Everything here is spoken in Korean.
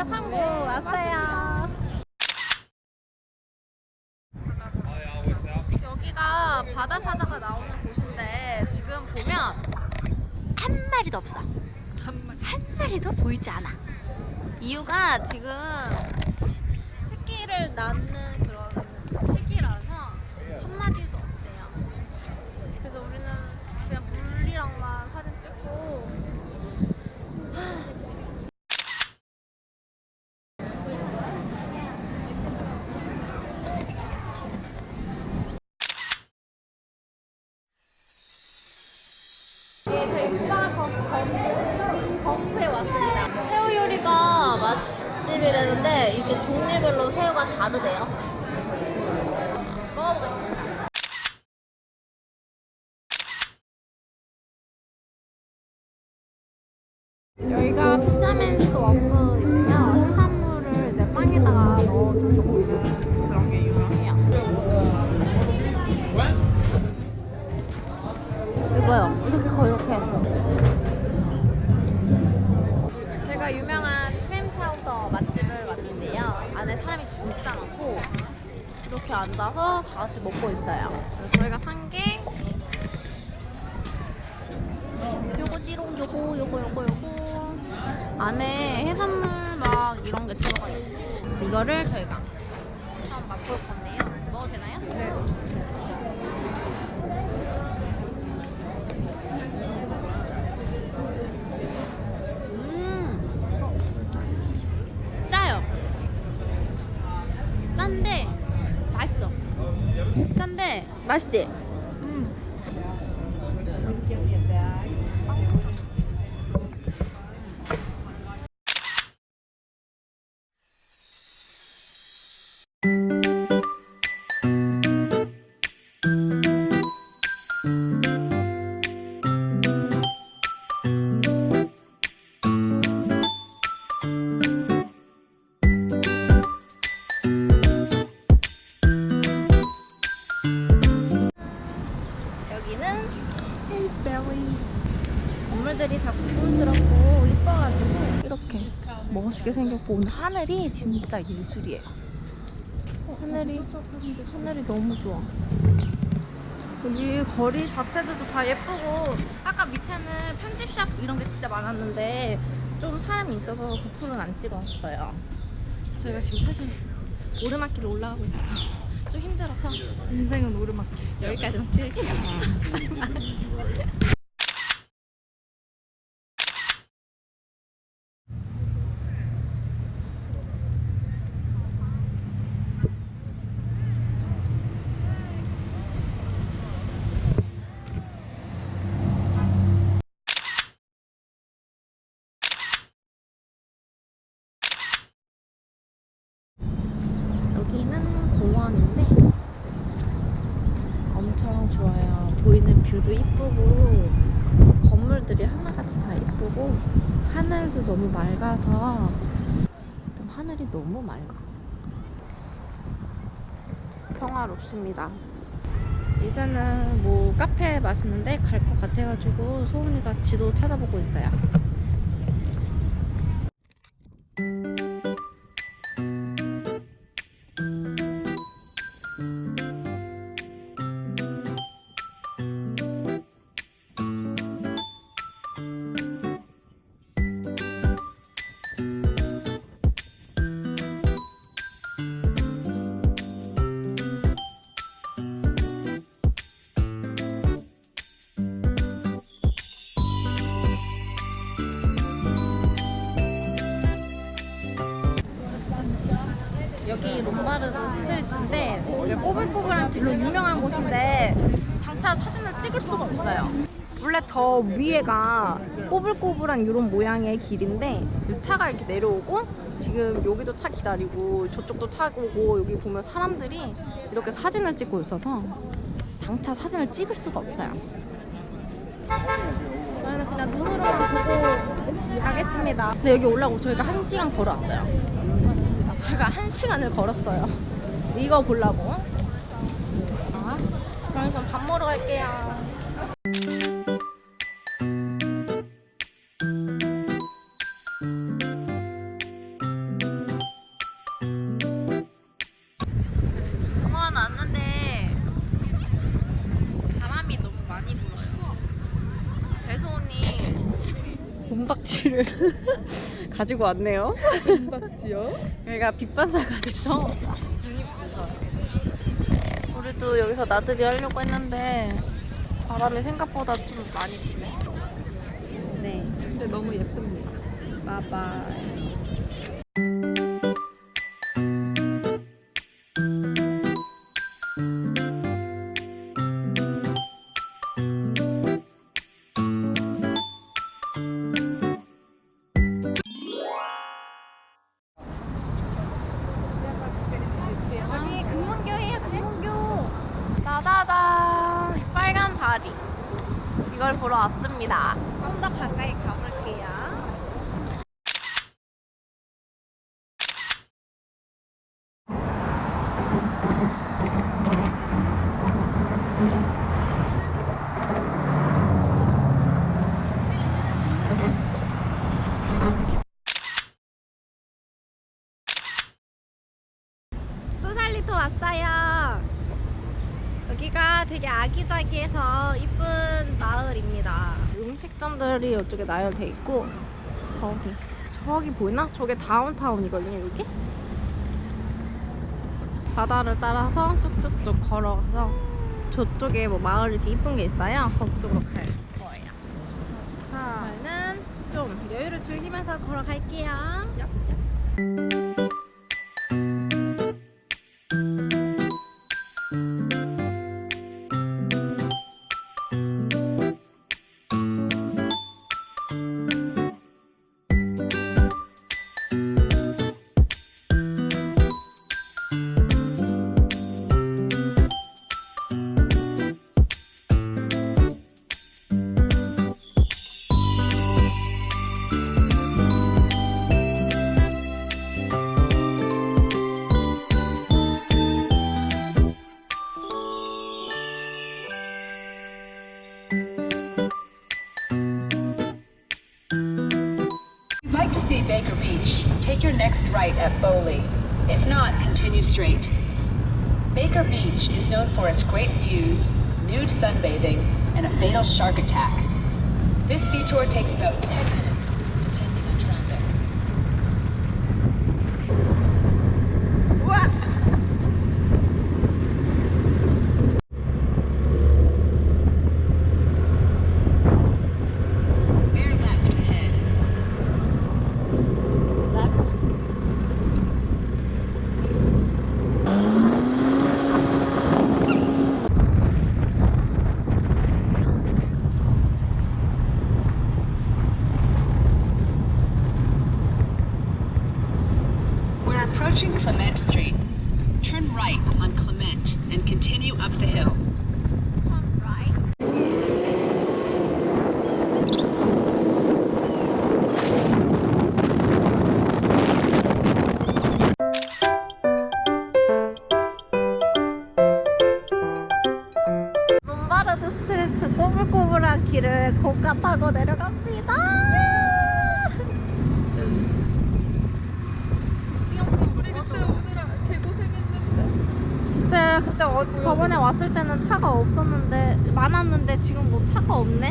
드디어 상고 왔어요. 여기가 바다 사자가 나오는 곳인데 지금 보면 한 마리도 없어. 한 마리도 보이지 않아. 이유가 지금 새끼를 낳는 그런 예, 저희 검, 검프에 왔습니다. 새우 요리가 맛집이라는데 이게 종류별로 새우가 다르대요. 먹어보겠습니다. 여기가 피샤맨스 워프인데요. 해산물을 이제 빵에다가 넣어줘서 먹는 그런 게 유명해요. 이거요. 이렇게 앉아서 다 같이 먹고 있어요. 그래서 저희가 산 게 요거 지롱 요거 요거 요거 요거 안에 해산물 막 이런 게 들어가 있고 이거를 저희가 한번 맛볼 건데요. 먹어도 되나요? 네. 음 짜요 짠데 맛있지? 여기는 힐스베리 건물들이 다 고급스럽고 이뻐가지고 이렇게 멋있게 생겼고 오늘 하늘이 진짜 예술이에요. 하늘이 하늘이 너무 좋아. 여기 거리 자체들도 다 예쁘고 아까 밑에는 편집샵 이런 게 진짜 많았는데 좀 사람이 있어서 고프로는 안 찍었어요. 저희가 지금 사실 오르막길을 올라가고 있어서 좀 힘들어서 인생은 오르막길. 여기까지만 찍을게요. 여기는 공원인데 좋아요. 보이는 뷰도 이쁘고 건물들이 하나같이 다 이쁘고 하늘도 너무 맑아서 좀 하늘이 너무 맑아. 평화롭습니다. 이제는 뭐 카페 맛있는데 갈 것 같아가지고 소은이가 지도 찾아보고 있어요. 여기 롬바르도 스트리트인데 이게 꼬불꼬불한 길로 유명한 곳인데 당차 사진을 찍을 수가 없어요. 원래 저 위에가 꼬불꼬불한 이런 모양의 길인데 차가 이렇게 내려오고 지금 여기도 차 기다리고 저쪽도 차 오고 여기 보면 사람들이 이렇게 사진을 찍고 있어서 당차 사진을 찍을 수가 없어요. 저희는 그냥 눈으로만 보고 가겠습니다. 근데 여기 올라오고 저희가 한 시간 걸어왔어요. 제가 한 시간을 걸었어요. 이거 보려고. 아, 저희 그럼 밥 먹으러 갈게요. 공원 왔는데 바람이 너무 많이 불어요. 배소 언니 은박지를 가지고 왔네요. 은박지요? 여기가 빛반사가 돼서 눈이 부서요. 우리도 여기서 나들이 하려고 했는데 바람이 생각보다 좀 많이 부네. 네, 근데 너무 예쁩니다. 바이바이. 다리. 이걸 보러 왔습니다. 좀 더 가까이 가볼게요. 소살리토 왔어요. 여기가 되게 아기자기해서 이쁜 마을입니다. 음식점들이 이쪽에 나열돼 있고 저기 저기 보이나? 저게 다운타운이거든요. 여기 바다를 따라서 쭉쭉쭉 걸어가서 저쪽에 뭐 마을 이렇게 이쁜 게 있어요. 그쪽으로 갈 거예요. 저희는 좀 여유를 즐기면서 걸어갈게요. Next right at Bowley. If not, continue straight. Baker Beach is known for its great views, nude sunbathing, and a fatal shark attack. This detour takes about 10 minutes, approaching Clement Street. Turn right on Clement and continue up the hill. 롬바르드 스트리트 꼬불꼬불한 길을 고가 타고 내려갑니다. 우리 그때 오느라 개고생했는데. 그때 어- 저번에 왔을 때는 차가 없었는데 많았는데 지금 뭐 차가 없네.